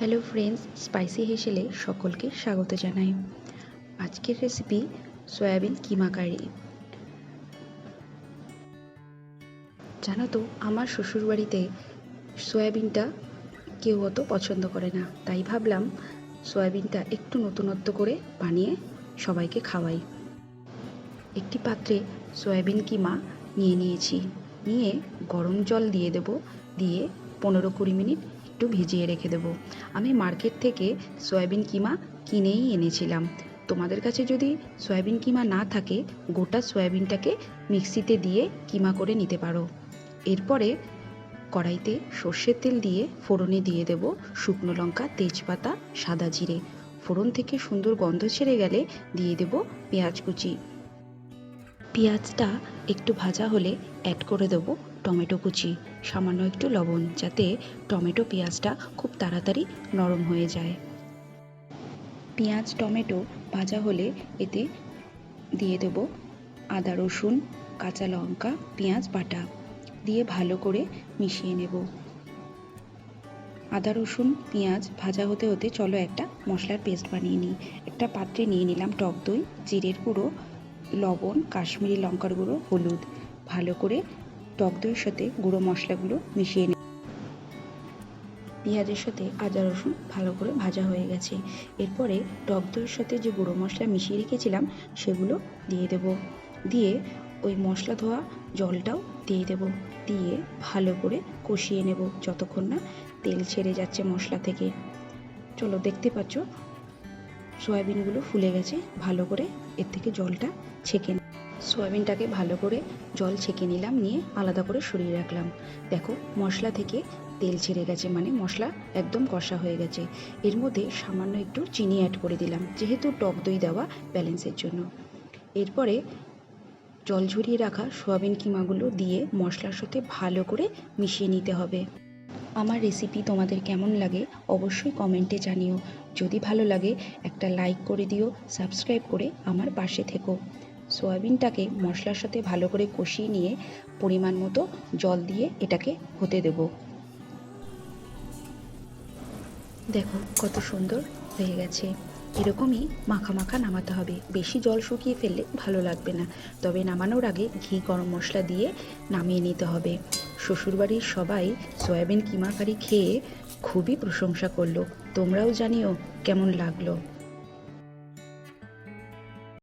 Hello friends spicy হেসেলে সকলকে স্বাগত জানাই। আজকের রেসিপি সয়াবিন কিমা কারি। জানো তো, আমার শ্বশুরবাড়িতে সয়াবিনটা কেউ অত পছন্দ করে না। তাই ভাবলাম সয়াবিনটা একটু নতুনত্ব করে বানিয়ে সবাইকে খাওয়াই। একটি পাত্রে সয়াবিন কিমা নিয়ে নিয়েছি। নিয়ে গরম জল দিয়ে দেব। দিয়ে পনেরো কুড়ি মিনিট একটু ভিজিয়ে রেখে দেব। আমি মার্কেট থেকে সয়াবিন কিমা কিনেই এনেছিলাম। তোমাদের কাছে যদি সয়াবিন কিমা না থাকে, গোটা সয়াবিনটাকে মিক্সিতে দিয়ে কিমা করে নিতে পারো। এরপরে কড়াইতে সর্ষের তেল দিয়ে ফোড়নে দিয়ে দেব শুকনো লঙ্কা, তেজপাতা, সাদা জিরে। ফোড়ন থেকে সুন্দর গন্ধ ছেড়ে গেলে দিয়ে দেব পেঁয়াজ কুচি। পেঁয়াজটা একটু ভাজা হলে অ্যাড করে দেব টমেটো কুচি, সামান্য একটু লবণ, যাতে টমেটো পেঁয়াজটা খুব তাড়াতাড়ি নরম হয়ে যায়। পেঁয়াজ, টমেটো ভাজা হলে এতে দিয়ে দেব আদা, রসুন, কাঁচা লঙ্কা, পেঁয়াজ, বাটা দিয়ে ভালো করে মিশিয়ে নেব। আদা, রসুন, পেঁয়াজ ভাজা হতে হতে চলো একটা মশলার পেস্ট বানিয়ে নিই। একটা পাত্রে নিয়ে নিলাম টক দই, জিরের গুঁড়ো, লবণ, কাশ্মীরি লঙ্কার গুঁড়ো, হলুদ। ভালো করে টক দইয়ের সাথে গুঁড়ো মশলাগুলো মিশিয়ে নিই পেঁয়াজের সাথে আদা রসুন ভালো করে ভাজা হয়ে গেছে। এরপরে টক দইয়ের সাথে যে গুঁড়ো মশলা মিশিয়ে রেখেছিলাম, সেগুলো দিয়ে দেব। দিয়ে ওই মশলা ধোয়া জলটাও দিয়ে দেব। দিয়ে ভালো করে কষিয়ে নেব যতক্ষণ না তেল ছেড়ে যাচ্ছে মশলা থেকে। চলো, দেখতে পাচ্ছ? সয়াবিনগুলো ফুলে গেছে, ভালো করে এর থেকে জলটা ছেঁকে সয়াবিনটাকে ভালো করে জল ছেঁকে নিলাম, নিয়ে আলাদা করে সরিয়ে রাখলাম। দেখো, মশলা থেকে তেল ছেড়ে গেছে মানে মশলা একদম কষা হয়ে গেছে। এর মধ্যে সামান্য একটু চিনি অ্যাড করে দিলাম, যেহেতু টক দই দেওয়া ব্যালেন্সের জন্য। এরপরে জল ঝরিয়ে রাখা সয়াবিন কিমাগুলো দিয়ে মশলার সাথে ভালো করে মিশিয়ে নিতে হবে। আমার রেসিপি তোমাদের কেমন লাগে অবশ্যই কমেন্টে জানিও। যদি ভালো লাগে, একটা লাইক করে দিও সাবস্ক্রাইব করে আমার পাশে থেকো। সয়াবিনটাকে মশলার সাথে ভালো করে কষিয়ে নিয়ে পরিমাণ মতো জল দিয়ে এটাকে হতে দেব। দেখো কত সুন্দর হয়ে গেছে। এরকমই মাখা মাখা নামাতে হবে। বেশি জল শুকিয়ে ফেললে ভালো লাগবে না। তবে নামানোর আগে ঘি গরম মশলা দিয়ে নামিয়ে নিতে হবে। শ্বশুরবাড়ির সবাই সয়াবিন কিমা কারি খেয়ে খুবই প্রশংসা করল। তোমরাও জানিও কেমন লাগল।